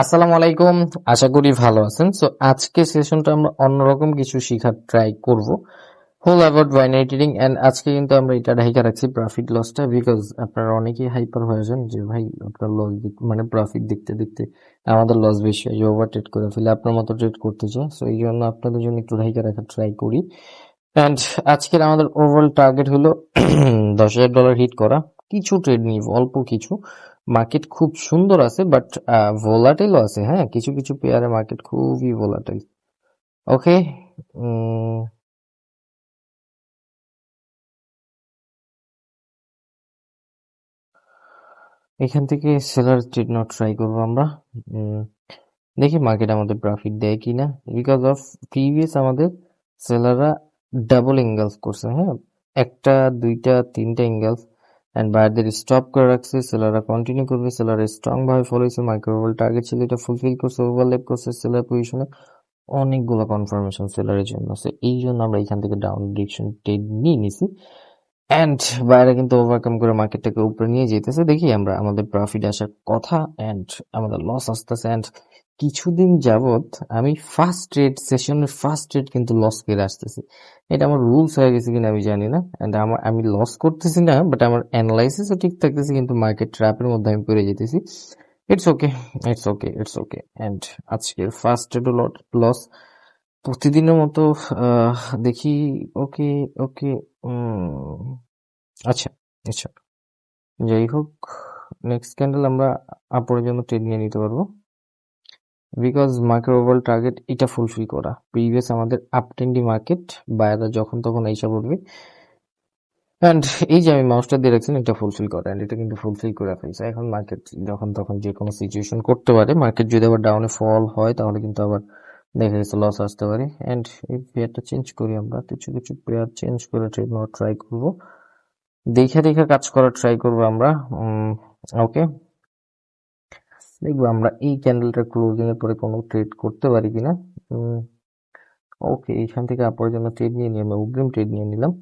আসসালামু আলাইকুম, আশা করি ভালো আছেন। সো আজকে সেশনটা আমরা অন্যরকম কিছু শেখার ট্রাই করব। Whole about binary trading and আজকে কিন্তু আমরা এটা ঢাকা রাখছি প্রফিট লসটা বিকজ আপনারা অনেকেই হাইপার হয়ে যান যে, ভাই, আপনার লস মানে প্রফিট দেখতে দেখতে আমাদের লস বেশি হয় ওভার ট্রেড করে ফেলে, আপনার মতো ট্রেড করতে চাই সো এই জন্য আপনাদের জন্য একটু ঢাকা রাখার ট্রাই করি। অ্যান্ড আজকের আমাদের ওভারঅল টার্গেট হলো দশ হাজার ডলার হিট করা। কিছু ট্রেড নিব, অল্প কিছু। মার্কেট খুব সুন্দর আছে বাট ভোলাটাইলও আছে হ্যাঁ? কিছু কিছু পেয়ারে মার্কেট খুবই ভোলাটাইল ওকে এখান থেকে সেলার ট্রেড নট ট্রাই করব আমরা দেখি মার্কেট আমাদের প্রফিট দেয় কিনা বিকজ অফ প্রিভিয়াস আমাদের সেলাররা ডাবল এঙ্গেলস করছে হ্যাঁ? একটা, দুইটা, তিনটা এঙ্গেলস অ্যান্ড বাইরদের স্টপ করে রাখছে সেলাররা কন্টিনিউ করবে সেলাররা স্ট্রং ভাবে ফলো হয়েছে মাইক্রোওয়েল টার্গেট ছিল এটা ফুলফিল করছে ওভারলেপ করছে সেলার পজিশনে অনেকগুলো কনফার্মেশন সেলারের জন্য সো এই জন্য আমরা এখান থেকে ডাউন ডিরেকশন টেড নিয়ে নিছি। অ্যান্ড বাইরে কিন্তু ওভারকাম করে মার্কেটটাকে উপরে নিয়ে যেতেছে। দেখি আমরা আমাদের প্রফিট আসার কথা অ্যান্ড আমাদের লস আসতেছে। অ্যান্ড কিছুদিন যাবত আমি ফার্স্ট ট্রেড সেশনের ফার্স্ট ট্রেড কিন্তু লস করে আসতেছি। এটা আমার রুলস হয়ে গেছে কিনা আমি জানি না অ্যান্ড আমার আমি লস করতেছি না বাট আমার অ্যানালাইসিসও ঠিক থাকতেছে, কিন্তু মার্কেট ট্র্যাপের মধ্যে আমি পড়ে যেতেছি। It's okay it's okay it's okay and আজকের ফার্স্ট ট্রেডও লস প্রতিদিনের মতো দেখি ওকে ওকে আচ্ছা আচ্ছা। যাই হোক নেক্সট ক্যান্ডেল আমরা আপরের জন্য ট্রেড নিয়ে নিতে পারব। মার্কেট ওভারঅল টার্গেট এটা ফুলফিল করা। প্রিভিয়াস আমাদের ট্রেন্ডি মার্কেট বায়াররা যখন তখন এইসব পড়বে অ্যান্ড এই যে আমি মাউসটা দিয়ে রাখছেন এটা ফুলফিল করে। অ্যান্ড এটা কিন্তু ফুলফিল করে ফেলছে। এখন মার্কেট যখন তখন যে কোনো সিচুয়েশন করতে পারে মার্কেট যদি আবার ডাউনে ফল হয়, তাহলে কিন্তু আবার দেখা গেছে লস আসতে পারে। অ্যান্ড এই পেয়ারটা চেঞ্জ করি আমরা। কিছু কিছু পেয়ার চেঞ্জ করে ট্রেড নেওয়ার ট্রাই করব। দেখে দেখে কাজ করার ট্রাই করব আমরা। ওকে দেখব আমরা এই ক্যান্ডেলটা ক্লোজিং এর পরে কোনো ট্রেড করতে পারি কিনা? ওকে এইখান থেকে আপরের জন্য ট্রেড নিয়ে আমি অগ্রিম ট্রেড নিয়ে নিলাম।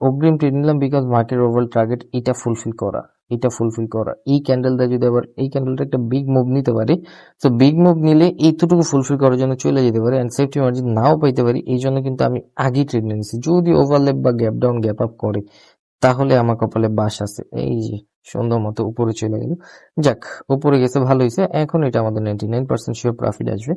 অগ্রিম ট্রেড নিলাম বিকজ মার্কেট ওভারঅল টার্গেট এটা ফুলফিল করা, এটা ফুলফিল করা। এই ক্যান্ডেলটা যদি আবার, এই ক্যান্ডেলটা একটা বিগ মুভ নিতে পারে তো বিগ মুভ নিলে এইটুকু ফুলফিল করার জন্য চলে যেতে পারে অ্যান্ড সেফটি মার্জিন নাও পাইতে পারি এই জন্য কিন্তু আমি আগেই ট্রেড নিয়ে যদি ওভারলেপ বা গ্যাপ ডাউন গ্যাপ আপ করে তাহলে আমার কপালে বাস আছে। এই যে, সুন্দর মতো উপরে চলে গেল। যাক, উপরে গেছে, ভালো হয়েছে। এখন এটা আমাদের ninety nine percent sure profit আসবে।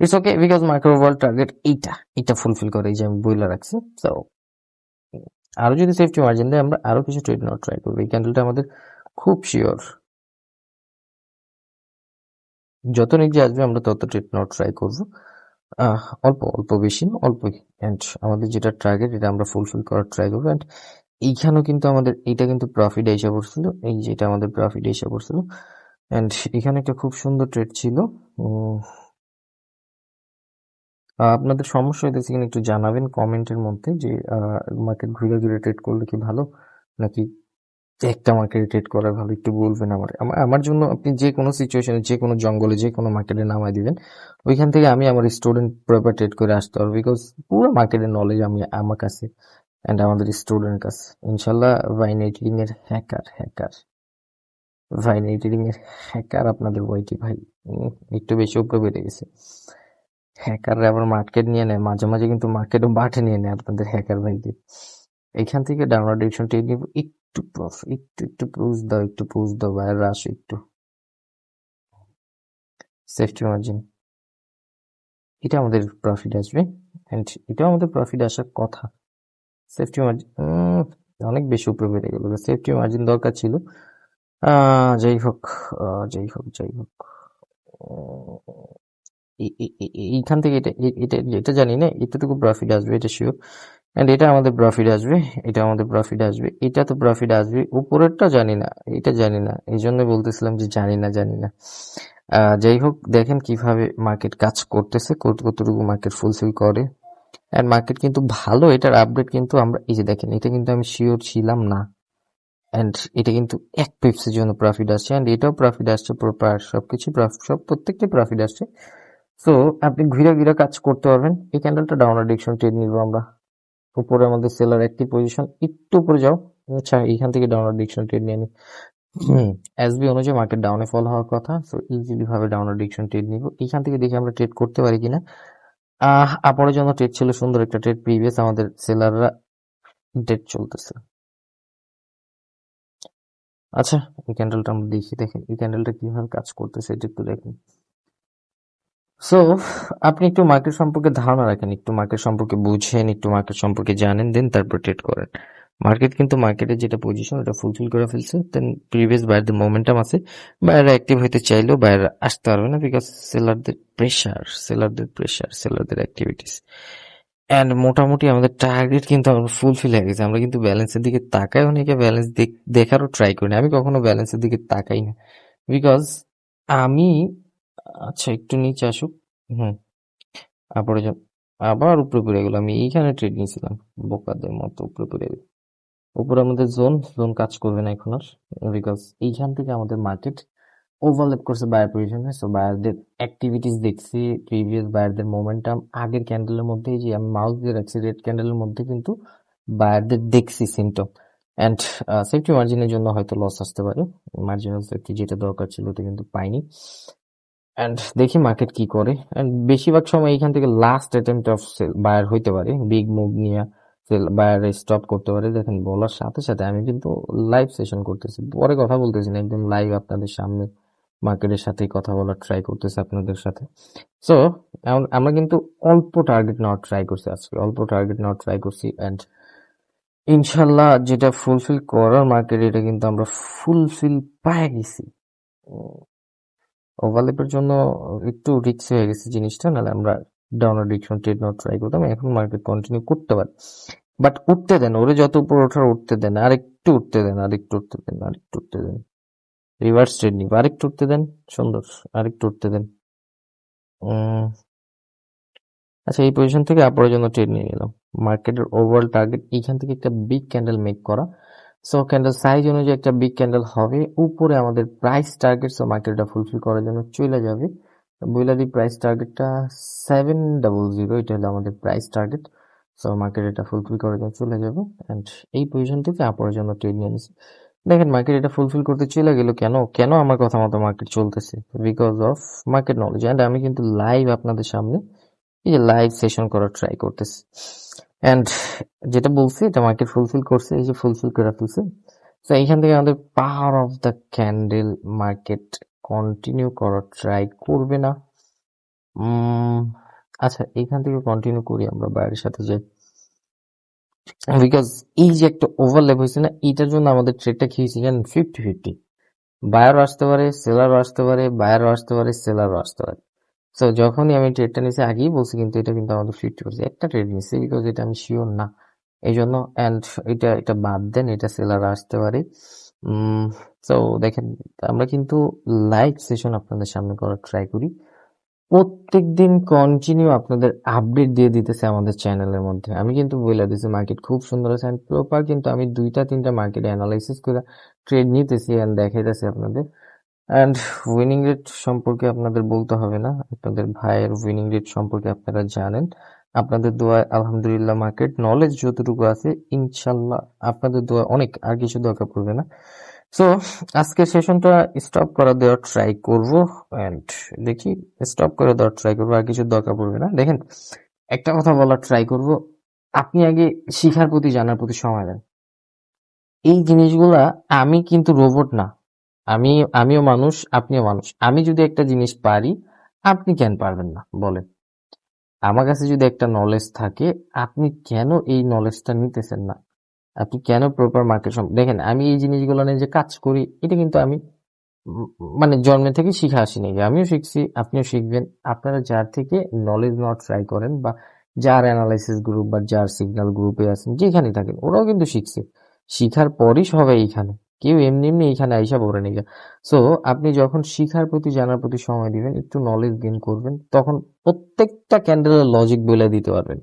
It's okay because micro overall target এইটা এটা ফুলফিল করে, এই যে আমি বইলা রাখছি। তো আরও যদি সেফটি মার্জিন দেয়, আমরা আরও কিছু ট্রেড নেওয়ার ট্রাই করব। এই ক্যান্ডেলটা আমাদের খুব শিওর যত নিচে আসবে, আমরা তত ট্রেড নেওয়ার ট্রাই করব। অল্প অল্প বেশি না অল্পই। অ্যান্ড আমাদের যেটা টার্গেট এটা আমরা ফুলফিল করার ট্রাই করব। অ্যান্ড এইখানেও কিন্তু আমাদের এটা কিন্তু প্রফিট এসে পড়ছিল, এই যেটা আমাদের প্রফিট এসে পড়ছিল। অ্যান্ড এখানে একটা খুব সুন্দর ট্রেড ছিল। আপনাদের সমস্যা হইতেছে কিনা একটু জানাবেন কমেন্টের মধ্যে যে মার্কেট ঘুরে ঘুরে ট্রেড করলে কি ভালো? নাকি একটা মার্কেটে ট্রেড করা ভালো? একটু বলবেন আমার। আমার জন্য আপনি যে কোনো সিচুয়েশনে যে কোনো জঙ্গলে, যে কোনো মার্কেটে নামাই দিবেন, ওইখান থেকে আমি আমার স্টুডেন্ট প্রপার ট্রেড করে আসতে পারব। বিকজ পুরো মার্কেটের নলেজ আমি, আমার কাছে অ্যান্ড আমাদের স্টুডেন্ট কাছে ইনশাল্লাহ ভাইনাইটিং এর হ্যাকার হ্যাকার ভাইনাইটিং এর হ্যাকার আপনাদের বইটি ভাই। একটু বেশি উপরে বেড়ে গেছে। হ্যাকাররা আবার মার্কেট নিয়ে নেয়। মাঝে মাঝে কিন্তু মার্কেটও বাটে নিয়ে নেয় আপনাদের হ্যাকার ভাইদের এখান থেকে ডাউনলোড টেক নিব। একটু প্রফ একটু একটু পুজ দাও, একটু পুজ দাও বাইরে আসো একটু। সেফটি মার্জিন এটা আমাদের প্রফিট আসবে। এন্ড এটাও আমাদের প্রফিট আসার কথা। সেফটি মার্জিন অনেক বেশি উপরে বেড়ে গেল। সেফটি মার্জিন দরকার ছিল। যাই হোক যাই হোক যাই হোক। এইখান থেকে এটা এটা এটা জানি না, এতটুকু প্রফিট আসবে, এটা শিওর অ্যান্ড এটা আমাদের প্রফিট আসবে, এটা আমাদের প্রফিট আসবে, এটা তো প্রফিট আসবে, উপরেরটা জানি না, এটা জানি না। এই জন্য বলতেছিলাম যে জানি না জানি না। যাই হোক, দেখেন কীভাবে মার্কেট কাজ করতেছে কত- কতটুকু মার্কেট ফুলফিল করে। এন্ড মার্কেট কিন্তু ভালো, এটার আপডেট কিন্তু আমরা, এই যে দেখেন, এটা কিন্তু আমি শিওর ছিলাম না। অ্যান্ড এটা কিন্তু এক পিপসের জন্য প্রফিট আসছে অ্যান্ড এটাও প্রফিট আসছে প্রপার সবকিছু profit- সব প্রত্যেকটা প্রফিট আসছে। সো আপনি ঘুরে ঘুরে কাজ করতে পারবেন, এই ক্যান্ডেলটা ডাউন ডিরেকশন ট্রেড নিব আমরা। উপরে আমাদের সেলার একটি পজিশন একটু উপরে যাও আচ্ছা এইখান থেকে ডাউন ডিরেকশন ট্রেড নিয়ে নি। হুম এসবি অনুযায়ী মার্কেট ডাউনে ফল হওয়ার কথা সো ইজিলি ভাবে ডাউনের ডিরেকশন ট্রেড নিব। এখান থেকে দেখি আমরা ট্রেড করতে পারি কিনা। আহ আপনার জন্য ট্রেড ছিল সুন্দর একটা ট্রেড প্রিভিয়াস আমাদের সেলাররা ডেট চলতেছে। আচ্ছা এই ক্যান্ডেলটা আমরা দেখি, দেখেন, এই ক্যান্ডেলটা কীভাবে কাজ করতেছে, এটা একটু দেখেন। সো আপনি একটু মার্কেট সম্পর্কে ধারণা রাখেন, একটু মার্কেট সম্পর্কে বুঝেন, একটু মার্কেট সম্পর্কে জানেন দেন তারপর ট্রেড করেন। মার্কেট কিন্তু মার্কেটের যেটা পজিশন ওটা ফুলফিল করে ফেলছে। দেন প্রিভিয়াস বাইরদের মোমেন্টাম আছে। বাইরে অ্যাক্টিভ হতে চাইলেও বাইরে আসতে পারবে না বিকজ সেলারদের প্রেশার সেলারদের প্রেশার সেলারদের অ্যাক্টিভিটিস অ্যান্ড মোটামুটি আমাদের টার্গেট কিন্তু আমরা ফুলফিল হয়ে গেছে। আমরা কিন্তু ব্যালেন্সের দিকে তাকাই অনেকে ব্যালেন্স দেখারও ট্রাই করি না। আমি কখনো ব্যালেন্সের দিকে তাকাই না। বিকজ আমি আচ্ছা একটু নিচে আসুক। হুম। তারপরে আবার উপরে পড়ে গেল। আমি এইখানে ট্রেড নিয়েছিলাম বোকাদের মতো উপরে পড়ে গেল। উপরে আমাদের জোন জোন কাজ করবে না এখন আর বিকজ এইখান থেকে আমাদের মার্কেট ওভারল্যাপ করছে বায়ার পজিশনে সো বায়ারদের অ্যাক্টিভিটিস দেখছি প্রিভিয়াস বায়ারদের মোমেন্টাম আগের ক্যান্ডেলের মধ্যে যে আমি মাউস দিয়ে রাখছি রেড ক্যান্ডেলের মধ্যে কিন্তু বায়ারদের দেখছি সিমটম অ্যান্ড সেফটি মার্জিনের জন্য হয়তো লস আসতে পারে। মার্জিনাল সেফটি যেটা দরকার ছিল ওটা কিন্তু পাইনি। অ্যান্ড দেখি মার্কেট কি করে। অ্যান্ড বেশিরভাগ সময় এইখান থেকে last attempt of sell buyer হইতে পারে। বিগ মুভ নিয়ে বায়ার স্টপ করতে পারে। দেখেন, বলার সাথে সাথে আমি কিন্তু লাইভ সেশন করতেছি। পরে কথা বলতেছি না, একদম লাইভ আপনাদের সামনে মার্কেটের সাথে কথা বলার ট্রাই করতেছি আপনাদের সাথে। সো আমরা কিন্তু অল্প টার্গেট নেওয়ার ট্রাই করছি আজকে। অল্প টার্গেট নেওয়ার ট্রাই করছি অ্যান্ড ইনশাল্লাহ যেটা ফুলফিল করার মার্কেট এটা কিন্তু আমরা ফুলফিল পায়ে গেছি। ওভারলেপের জন্য একটু রিক্স হয়ে গেছে জিনিসটা, নাহলে আমরা ডাউনার ডিরেকশন ট্রেড নেওয়ার ট্রাই করতাম এখন মার্কেট কন্টিনিউ করতে পারি। বাট উঠতে দেন ওরে যত উপর ওঠার উঠতে দেন আর একটু উঠতে দেন আর একটু উঠতে দেন আর একটু উঠতে দেন রিভার্স ট্রেড নিব, আরেকটু উঠতে দেন, সুন্দর, আরেকটু উঠতে দেন। আচ্ছা এই পজিশন থেকে আপরের জন্য ট্রেড নিয়ে নিলাম। মার্কেটের ওভারঅল টার্গেট এইখান থেকে একটা বিগ ক্যান্ডেল মেক করা। সো ক্যান্ডেল সাইজ অনুযায়ী একটা বিগ ক্যান্ডেল হবে, উপরে আমাদের প্রাইস টার্গেট সো মার্কেটটা ফুলফিল করার জন্য চলে যাবে। বইলারি প্রাইস টার্গেটটা সেভেন ডাবল জিরো এটা হলো আমাদের প্রাইস টার্গেট সো মার্কেট এটা ফুলফিল করার জন্য চলে যাবে। অ্যান্ড এই পজিশন থেকে আপরের জন্য ট্রেড নিয়ে নিছি দেখেন মার্কেট এটা ফুলফিল করতে চলে গেল কেন? কেন আমার কথা মতো মার্কেট চলতেছে? Because of market knowledge and আমি কিন্তু লাইভ আপনাদের সামনে এই যে লাইভ সেশন করার ট্রাই করতেছি। অ্যান্ড যেটা বলছি, এটা মার্কেট ফুলফিল করছে, এই যে ফুলফিল করে ফেলছে। তো এইখান থেকে আমাদের power of the candle market continue করার ট্রাই করবে না। আচ্ছা এইখান থেকে কন্টিনিউ করি আমরা বাইরের সাথে যে বিকজ এই যে একটা ওভারল্যাপ হয়েছে না, এটার জন্য আমাদের ট্রেডটা কি হয়েছে জানেন? ফিফটি ফিফটি বায়ারও আসতে পারে সেলারও আসতে পারে বায়ারও আসতে পারে সেলারও আসতে পারে। সো যখনই আমি ট্রেডটা নিয়েছি, আগেই বলছি কিন্তু এটা কিন্তু আমাদের ফিফটি পার্সেন্ট একটা ট্রেড নিয়েছি বিকজ এটা আমি শিওর না। এই জন্য অ্যান্ড এটা এটা বাদ দেন, এটা সেলার আসতে পারে। সো দেখেন, আমরা কিন্তু লাইভ সেশন আপনাদের সামনে করার ট্রাই করি। প্রত্যেক দিন কন্টিনিউ আপনাদের আপডেট দিয়ে দিতেছে আমাদের চ্যানেলের মধ্যে। আমি কিন্তু বলে দিচ্ছি মার্কেট খুব সুন্দর আছে অ্যান্ড প্রপার কিন্তু আমি দুইটা, তিনটা মার্কেট অ্যানালাইসিস করে ট্রেড নিতেছি অ্যান্ড দেখাইতেছি আপনাদের। অ্যান্ড উইনিং রেট সম্পর্কে আপনাদের বলতে হবে না। আপনাদের ভাইয়ের উইনিং রেট সম্পর্কে আপনারা জানেন। আপনাদের দোয়া আলহামদুলিল্লাহ মার্কেট নলেজ যতটুকু আছে, ইনশাল্লাহ আপনাদের দোয়া অনেক আর কিছু দরকার পড়বে না। সো আজকে সেশনটা স্টপ করা দেওয়ার ট্রাই করব এন্ড দেখি স্টপ করে দেওয়ার ট্রাই করব আর কিছু দরকার পড়বে না। দেখেন, একটা কথা বলার ট্রাই করব। আপনি আগে শিখার প্রতি, জানার প্রতি সময় দেন। এই জিনিসগুলা আমি কিন্তু রোবট না। আমি, আমিও মানুষ, আপনিও মানুষ। আমি যদি একটা জিনিস পারি, আপনি কেন পারবেন না? বলেন। আমার কাছে যদি একটা নলেজ থাকে, আপনি কেন এই নলেজটা নিতেছেন না? আপনি কেন প্রপার মার্কেট দেখেন, আমি এই জিনিসগুলো নিয়ে যে কাজ করি, এটা কিন্তু আমি মানে জন্মে থেকে শিখে আসিনি। আমিও শিখছি, আপনিও শিখবেন। আপনারা যার থেকে নলেজ নেওয়ার ট্রাই করেন বা যার অ্যানালাইসিস গ্রুপ বা যার সিগন্যাল গ্রুপে আছেন যেখানে থাকেন, ওরাও কিন্তু শিখছে। শিখার পরই সবাই এইখানে। কেউ এমনি এমনি এইখানে আইসা পড়ে নিয়ে সো আপনি যখন শিখার প্রতি, জানার প্রতি সময় দিবেন, একটু নলেজ গেইন করবেন, তখন প্রত্যেকটা ক্যান্ডেলের লজিক বলে দিতে পারবেন।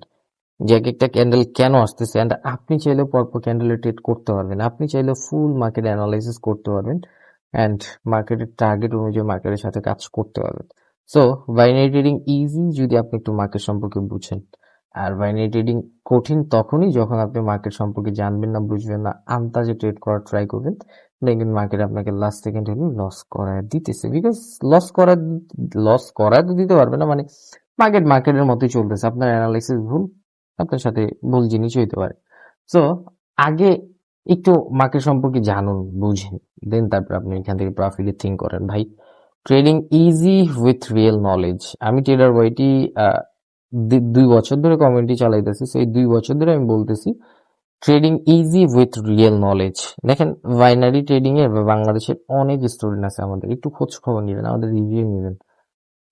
যে এক একটা ক্যান্ডেল কেন আসতেছে? অ্যান্ড আপনি চাইলেও পরপর ক্যান্ডেলের ট্রেড করতে পারবেন। আপনি চাইলে ফুল মার্কেট অ্যানালাইসিস করতে পারবেন অ্যান্ড মার্কেটের টার্গেট অনুযায়ী মার্কেটের সাথে কাজ করতে পারবেন। সো বাইনারি ট্রেডিং ইজি যদি আপনি একটু মার্কেট সম্পর্কে বুঝেন। আর বাইনারি ট্রেডিং কঠিন তখনই যখন আপনি মার্কেট সম্পর্কে জানবেন না, বুঝবেন না, আন্দাজে ট্রেড করার ট্রাই করবেন দেখবেন মার্কেট আপনাকে লাস্ট সেকেন্ড হলে লস করায় দিতেছে। বিকজ লস করা লস করা তো দিতে পারবে না মানে মার্কেট মার্কেটের মতোই চলতেছে। আপনার অ্যানালাইসিস ভুল, আপনার সাথে ভুল জিনিস হইতে পারে। সো আগে একটু মার্কেট সম্পর্কে জানুন, বুঝেন দেন তারপর আপনি এখান থেকে প্রফিটে থিঙ্ক করেন। ভাই trading easy with real knowledge আমি ট্রেডার বইটি দুই বছর ধরে কমিউনিটি চালাইতেছি, সেই দুই বছর ধরে আমি বলতেছি trading easy with real knowledge দেখেন বাইনারি ট্রেডিং এর বাংলাদেশের অনেক স্টুডেন্ট আছে আমাদের, একটু খোঁজ খবর নেবেন, আমাদের রিভিউ নেবেন।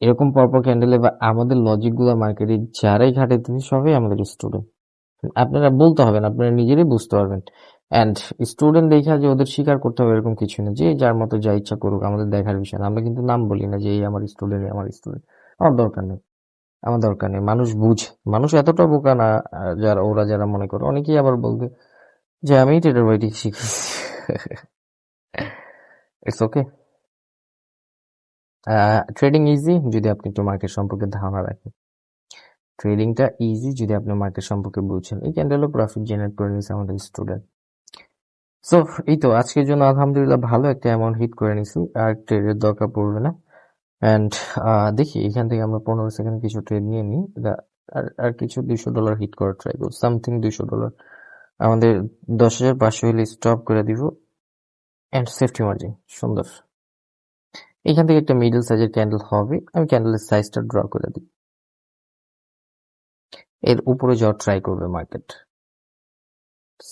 এরকম পরপর ক্যান্ডেলে বা, আমাদের লজিকগুলো মার্কেটে যারাই ঘাটাইতেছে সবাই আমাদের স্টুডেন্ট আপনারা বলতে হবে না, আপনারা নিজেরাই বুঝতে পারবেন। অ্যান্ড স্টুডেন্ট দেখা যে ওদের স্বীকার করতে হবে এরকম কিছু না, যে যার মতো যা ইচ্ছা করুক, আমাদের দেখার বিষয় না। আমরা কিন্তু নাম বলি না যে, এই আমার স্টুডেন্ট আমার স্টুডেন্ট আমার দরকার নেই। আমার দরকার নেই। মানুষ বুঝে। মানুষ এতটা বোকা না, যারা ওরা যারা মনে করে। অনেকেই আবার বলবে যে আমি টেটার বইটি শিখেছি ইটস ওকে ট্রেডিং ইজি যদি আপনি একটু মার্কেট সম্পর্কে ধারণা রাখেন। ট্রেডিংটা ইজি যদি আপনি মার্কেট সম্পর্কে বুঝছেন এই ক্যান্ডেলও প্রফিট জেনারেট করে নিয়েছে আমাদের স্টুডেন্ট সো এই তো, আজকের জন্য আলহামদুলিল্লাহ ভালো একটা অ্যামাউন্ট হিট করে নিছি আর ট্রেডের দরকার পড়বে না। অ্যান্ড দেখি, এখান থেকে আমরা পনেরো সেকেন্ড কিছু ট্রেড নিয়ে নিই। আর আর কিছু দুইশো ডলার হিট করার ট্রাই করব। সামথিং দুইশো ডলার আমাদের দশ হাজার পাঁচশো হলে স্টপ করে দিব। অ্যান্ড সেফটি মার্জিন সুন্দর। এখান থেকে একটা মিডল সাইজের ক্যান্ডেল হবে। আমি ক্যান্ডেলের সাইজটা ড্র করে দিই। এর উপরে যাওয়ার ট্রাই করবে মার্কেট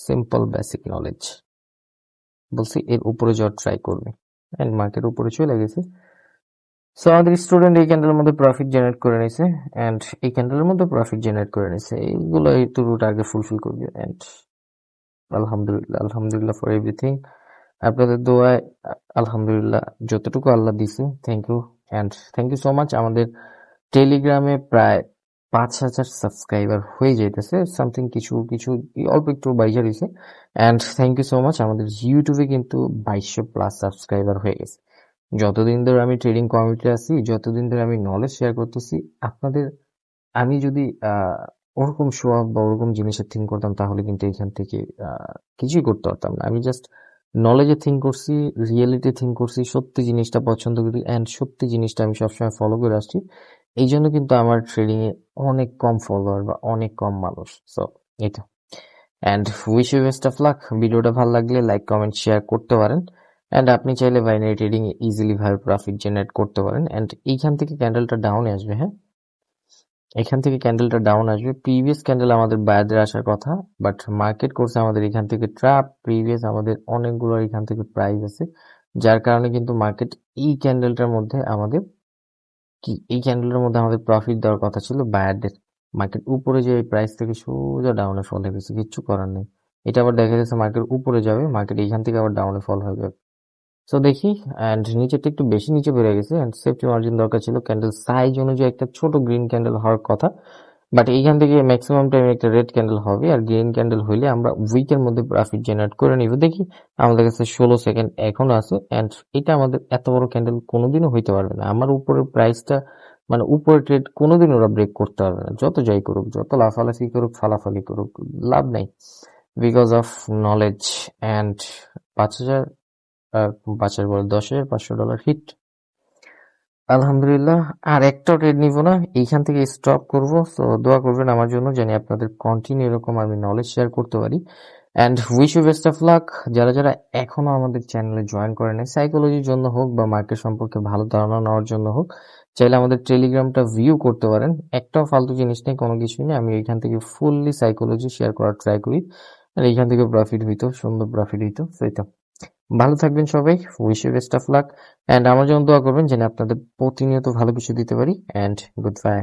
সিম্পল বেসিক নলেজ বলছি, এর উপরে যাওয়ার ট্রাই করবে। অ্যান্ড মার্কেট উপরে চলে গেছে। সো আমাদের স্টুডেন্ট এই ক্যান্ডেলের মধ্যে প্রফিট জেনারেট করে নিয়েছে অ্যান্ড এই ক্যান্ডেলের মধ্যে প্রফিট জেনারেট করে নিয়েছে এইগুলো একটু টার্গেট ফুলফিল করবে অ্যান্ড আলহামদুলিল্লাহ আলহামদুলিল্লাহ ফর এভরিথিং আপনাদের দোয়ায় আলহামদুলিল্লাহ যতটুকু আল্লাহ দিছে thank you and thank you so much আমাদের টেলিগ্রামে প্রায় পাঁচ হাজার সাবস্ক্রাইবার হয়ে যাইতেছে সামথিং কিছু কিছু অল্প একটু বাইজা দিছে। And thank you so much আমাদের ইউটিউবে কিন্তু বাইশশো প্লাস সাবস্ক্রাইবার হয়ে গেছে। যতদিন ধরে আমি ট্রেডিং কমিউনিটি আছি, যতদিন ধরে আমি নলেজ শেয়ার করতেছি, আপনাদের, আমি যদি ওরকম শো অফ বা ওরকম জিনিসের থিঙ্ক করতাম, তাহলে কিন্তু এখান থেকে কিছুই করতে পারতাম না। আমি জাস্ট নলেজে থিঙ্ক করছি রিয়েলিটি থিঙ্ক করছি, সত্যি জিনিসটা পছন্দ করি অ্যান্ড সত্যি জিনিসটা আমি সবসময় ফলো করে আসছি। এই জন্য কিন্তু আমার ট্রেডিংয়ে অনেক কম ফলোয়ার বা অনেক কম মানুষ। সো এটা and wish you best of luck ভিডিওটা ভালো লাগলে লাইক কমেন্ট শেয়ার করতে পারেন। অ্যান্ড আপনি চাইলে বাইনারি ট্রেডিং ইজিলি ভাবে প্রফিট জেনারেট করতে পারেন। অ্যান্ড এইখান থেকে ক্যান্ডেলটা ডাউনে আসবে হ্যাঁ? এখান থেকে ক্যান্ডেলটা ডাউন আসবে। প্রিভিয়াস ক্যান্ডেল আমাদের বায়ারদের আসার কথা বাট মার্কেট করছে আমাদের এখান থেকে ট্র্যাপ প্রিভিয়াস আমাদের অনেকগুলো এখান থেকে প্রাইস আছে। যার কারণে কিন্তু মার্কেট এই ক্যান্ডেলটার মধ্যে আমাদের কি? এই ক্যান্ডেলের মধ্যে আমাদের প্রফিট দেওয়ার কথা ছিল বায়ারদের মার্কেট উপরে যে প্রাইস থেকে সোজা ডাউনে ফল হয়ে গেছে, কিচ্ছু করার নেই। এটা আবার দেখা যাচ্ছে মার্কেট উপরে যাবে মার্কেট এইখান থেকে আবার ডাউনে ফল হয়ে যাবে। সো দেখি অ্যান্ড নিচেরটা একটু বেশি নিচে বেড়ে গেছে অ্যান্ড সেফটি মার্জিন দরকার ছিল ক্যান্ডেল সাইজ অনুযায়ী একটা ছোট গ্রিন ক্যান্ডেল হওয়ার কথা বাট এইখান থেকে ম্যাক্সিমাম টাইম একটা রেড ক্যান্ডেল হবে, আর গ্রিন ক্যান্ডেল হইলে আমরা উইকের মধ্যে প্রফিট জেনারেট করে নিব। দেখি, আমাদের কাছে ষোলো সেকেন্ড এখনও আছে অ্যান্ড এটা আমাদের এত বড় ক্যান্ডেল কোনোদিনও হইতে পারবে না। আমার উপরের প্রাইসটা মানে উপরে ট্রেড কোনোদিন ওরা ব্রেক করতে পারবে না। যত যাই করুক, যত লাফালাফি করুক, ফালাফালি করুক, লাভ নাই। বিকজ অফ নলেজ অ্যান্ড পাঁচ হাজার পাঁচ হাজার বলে দশ, পাঁচশো ডলার হিট আলহামদুলিল্লাহ, আর একটা ট্রেড নিব না, এইখান থেকে স্টপ করব। তো দোয়া করবেন আমার জন্য জানি আপনাদের কন্টিনিউ এরকম আমি নলেজ শেয়ার করতে পারি। And wish you best of luck যারা যারা এখনও আমাদের চ্যানেলে জয়েন করে নেই সাইকোলজির জন্য হোক বা মার্কেট সম্পর্কে ভালো ধারণা নেওয়ার জন্য হোক, চাইলে আমাদের টেলিগ্রামটা ভিউ করতে পারেন। একটাও ফালতু জিনিস নেই, কোনো কিছুই নেই, আমি এখান থেকে ফুললি সাইকোলজি শেয়ার করার ট্রাই করি। আর এইখান থেকে প্রফিট হইতো, সুন্দর প্রফিট হইতো সেইটা ভালো থাকবেন সবাই wish you best of luck and আমার জন্য দোয়া করবেন যেন আপনাদের প্রতিনিয়ত ভালো কিছু দিতে পারি অ্যান্ড গুড বাই